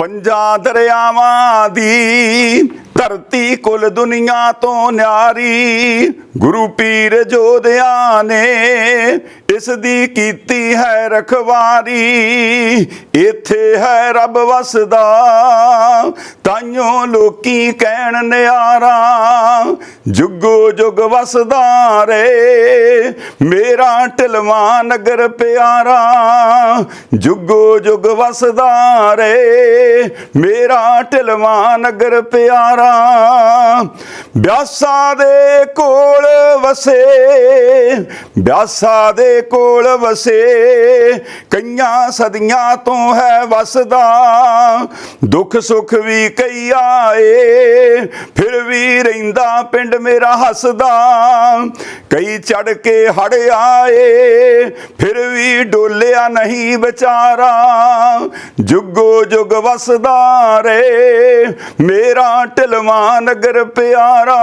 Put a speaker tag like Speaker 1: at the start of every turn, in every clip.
Speaker 1: ਪੰਜਾਂ ਦਰਿਆਵਾਂ ਦੀ ਧਰਤੀ ਕੁਲ ਦੁਨੀਆ ਤੋਂ ਨਿਆਰੀ ਗੁਰੂ ਪੀਰ ਜੋਧਿਆਂ ਨੇ ਇਸ ਦੀ ਕੀਤੀ ਹੈ ਰਖਵਾਰੀ, ਇੱਥੇ ਹੈ ਰੱਬ ਵਸਦਾ। ਤਾਈਓ ਲੋਕੀ ਕਹਿਣ ਨਿਆਰਾ, ਜੁਗੋ ਜੁਗ ਵਸਦਾ ਰੇ। ਮੇਰਾ ਢਲਵਾ ਨਗਰ ਪਿਆਰਾ, ਜੁਗੋ ਜੁਗ ਵਸਦਾ ਰੇ। ਮੇਰਾ ਢਲਵਾ ਨਗਰ ਪਿਆਰਾ, ਬਿਆਸਾ ਦੇ ਕੋਲ ਵਸੇ। ਬਿਆਸਾ ਦੇ ਕੋਲ ਵਸੇ ਕਈਆਂ ਸਦੀਆਂ ਤੋਂ ਹੈ ਵਸਦਾ ਦੁੱਖ ਸੁੱਖ ਵੀ ਕਈ ਆਏ ਫਿਰ ਵੀ ਰਹਿੰਦਾ ਪਿੰਡ ਮੇਰਾ ਹੱਸਦਾ। ਕਈ ਚੜ ਕੇ ਹੜ ਆਏ, ਫਿਰ ਵੀ ਡੋਲਿਆ ਨਹੀਂ ਵਿਚਾਰਾ। ਜੁਗੋ ਜੁਗ ਵਸਦਾ ਰੇ ਮੇਰਾ ਢਲਵਾ ਨਗਰ ਪਿਆਰਾ।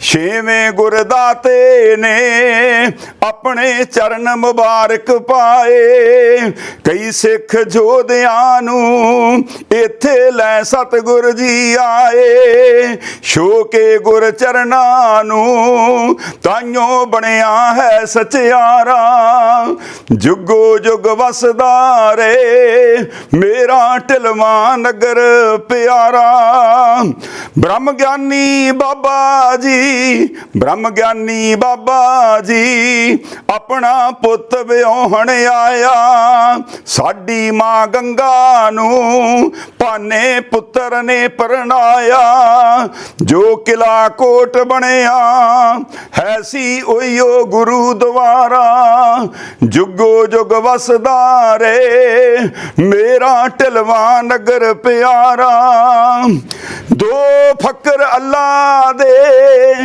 Speaker 1: ਛੇਵੇਂ ਗੁਰਦਾਤੇ ਨੇ ਆਪਣੇ ਚਰਨ ਮੁਬਾਰਕ ਪਾਏ। ਕਈ ਸਿੱਖ ਜੋਧਿਆਂ ਨੂੰ ਇੱਥੇ ਲੈ ਸਤਿਗੁਰ ਜੀ ਆਏ। ਸ਼ੋਕੇ ਗੁਰ ਚਰਨਾਂ ਨੂੰ ਤਾਈਓ ਬਣਿਆ ਹੈ ਸਚਿਆਰਾ। ਜੁਗੋ ਜੁਗ ਵਸਦਾ ਰੇ, ਮੇਰਾ ਢਲਵਾ ਨਗਰ ਪਿਆਰਾ। ਬ੍ਰਹਮ ਗਿਆਨੀ ਬਾਬਾ ਜੀ, ਬ੍ਰਹਮ ਗਿਆਨੀ ਬਾਬਾ ਜੀ, ਆਪਣਾ ਪੁੱਤ ਵਿਆਹਣ ਆਇਆ। ਸਾਡੀ ਮਾਂ ਗੰਗਾ ਨੂੰ ਭਾਨੇ ਪੁੱਤਰ ਨੇ ਪਰਣਾਇਆ, ਜੋ ਕਿਲਾ ਕੋਟ ਬਣਿਆ, ਹੈ ਸੀ ਉਈਓ ਗੁਰੂ ਦੁਆਰਾ। ਜੁਗੋ ਜੁਗ ਵਸਦਾ ਰੇ, ਮੇਰਾ ਢਲਵਾ ਨਗਰ ਪਿਆਰਾ। ਦੋ ਫਕਰ ਅੱਲਾ ਦੇ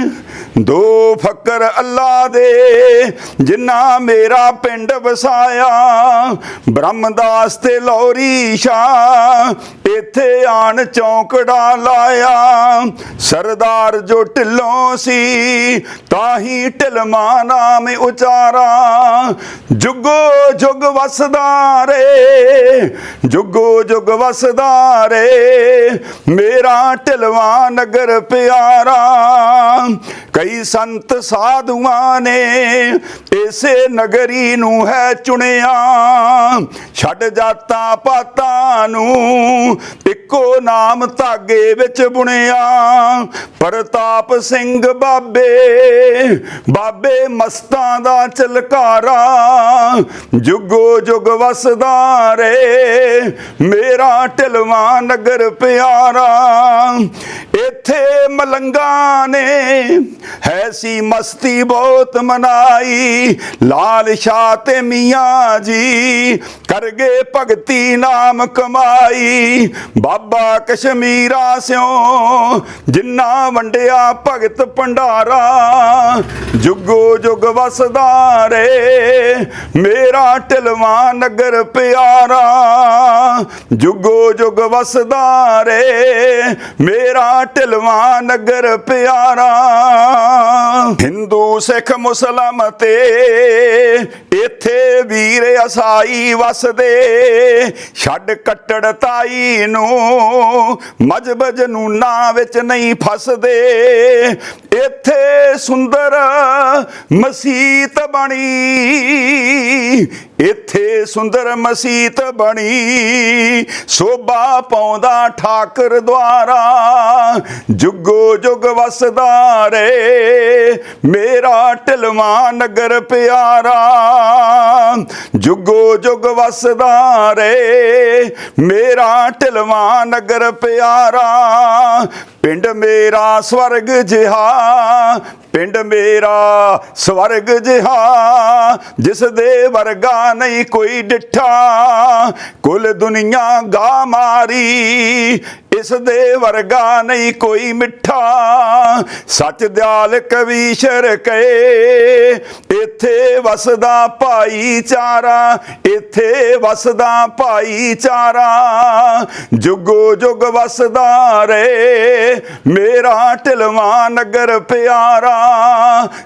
Speaker 1: ਦੋ ਫਕਰ ਅੱਲਾ ਦੇ ਜਿਨ੍ਹਾਂ ਮੇਰਾ ਪਿੰਡ ਵਸਾਇਆ, ਬ੍ਰਹਮਦਾਸ ਤੇ ਲੌਰੀ ਸ਼ਾ ਇੱਥੇ ਆਣ ਚੌਂਕੜਾ ਲਾਇਆ। ਸਰਦਾਰ ਜੋ ਢਿੱਲੋਂ ਸੀ, ਤਾਹੀ ਢਿਲਮਾ ਨਾਮ ਉਚਾਰਾ। ਜੁਗੋ ਜੁਗ ਵਸਦਾ ਰੇ, ਜੁਗੋ ਜੁਗ ਵਸਦਾ ਰੇ, ਮੇਰਾ ਢਿਲਵਾ ਨਗਰ ਪਿਆਰਾ। ਕਈ ਸੰਤ ਸਾਧੂਆਂ ਨੇ ਇਸੇ ਨਗਰੀ ਨੂੰ ਹੈ ਚੁਣਿਆ। ਛੱਡ ਜਾਤਾਂ ਪਾਤਾਂ ਨੂੰ, ਇੱਕੋ ਨਾਮ ਧਾਗੇ ਵਿੱਚ ਬੁਣਿਆ। ਪ੍ਰਤਾਪ ਸਿੰਘ ਬਾਬੇ ਬਾਬੇ ਮਸਤਾਂ ਦਾ ਚਲਕਾਰਾ। ਜੁਗੋ ਜੁਗ ਵਸਦਾ ਰੇ, ਮੇਰਾ ਢਿਲਵਾ ਨਗਰ ਪਿਆਰਾ। ਇੱਥੇ ਮਲੰਗਾ ਨੇ, ਹੈ ਸੀ ਮਸਤੀ ਬਹੁਤ ਮਨਾਈ। ਲਾਲ ਸ਼ਾਹ ਤੇ ਮੀਆਂ ਜੀ ਕਰ ਗਏ ਭਗਤੀ ਨਾਮ ਕਮਾਈ। ਬਾਬਾ ਕਸ਼ਮੀਰਾ ਸਿਓ ਜਿੰਨਾ ਵੰਡਿਆ ਭਗਤ ਭੰਡਾਰਾ, ਜੁਗੋ ਜੁਗ ਵਸਦਾ ਰੇ। ਮੇਰਾ ਢਿਲਵਾ ਨਗਰ ਪਿਆਰਾ, ਜੁਗੋ ਜੁਗ ਵਸਦਾ ਰੇ। ਮੇਰਾ ਢਿਲਵਾ ਨਗਰ ਪਿਆਰਾ। ਹਿੰਦੂ, ਸਿੱਖ, ਮੁਸਲਮ ਤੇ ਇੱਥੇ ਵੀਰ ਅਸਾਈ ਵਸਦੇ, ਛੱਡ ਕੱਟੜ ਤਾਈ ਨੂੰ ਮਜਬ ਜਨੂਨਾ ਵਿੱਚ ਨਹੀਂ ਫਸਦੇ। ਇੱਥੇ ਸੁੰਦਰ ਮਸੀਤ ਬਣੀ, ਇੱਥੇ ਸੁੰਦਰ ਮਸੀਤ ਬਣੀ, ਸੋਭਾ ਪਾਉਂਦਾ ਠਾਕਰ ਦੁਆਰਾ, ਜੁਗੋ ਜੁਗ ਵਸਦਾ ਰੇ, ਮੇਰਾ ਢਿਲਵਾ ਨਗਰ ਪਿਆਰਾ। ਜੁਗੋ ਜੁਗ ਵਸਦਾ ਰੇ। ਮੇਰਾ ਢਿਲਵਾ ਨਗਰ ਪਿਆਰਾ, ਪਿੰਡ ਮੇਰਾ ਸਵਰਗ ਜਿਹਾ, ਪਿੰਡ ਮੇਰਾ ਸਵਰਗ ਜਿਹਾ। ਜਿਸ ਦੇ ਵਰਗਾ ਨਹੀਂ ਕੋਈ ਡਿੱਠਾ, ਕੁਲ ਦੁਨੀਆ ਗਾ ਮਾਰੀ। ਇਸ ਦੇ ਵਰਗਾ ਨਹੀਂ ਕੋਈ ਮਿੱਠਾ, ਸੱਚ ਦਿਆਲ ਕਵੀਸ਼ਰ ਕਏ ਇੱਥੇ ਵਸਦਾ ਭਾਈਚਾਰਾ, ਇੱਥੇ ਵਸਦਾ ਭਾਈਚਾਰਾ। ਜੁਗੋ ਜੁਗ ਵਸਦਾ ਰੇ, ਮੇਰਾ ਢਿਲਵਾ ਨਗਰ ਪਿਆਰਾ।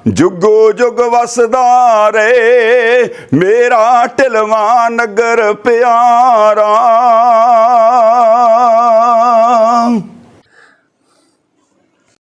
Speaker 1: ਜੁਗੋ ਜੁਗ ਵਸਦਾ ਰੇ, ਮੇਰਾ ਢਿਲਵਾ ਨਗਰ ਪਿਆਰਾ।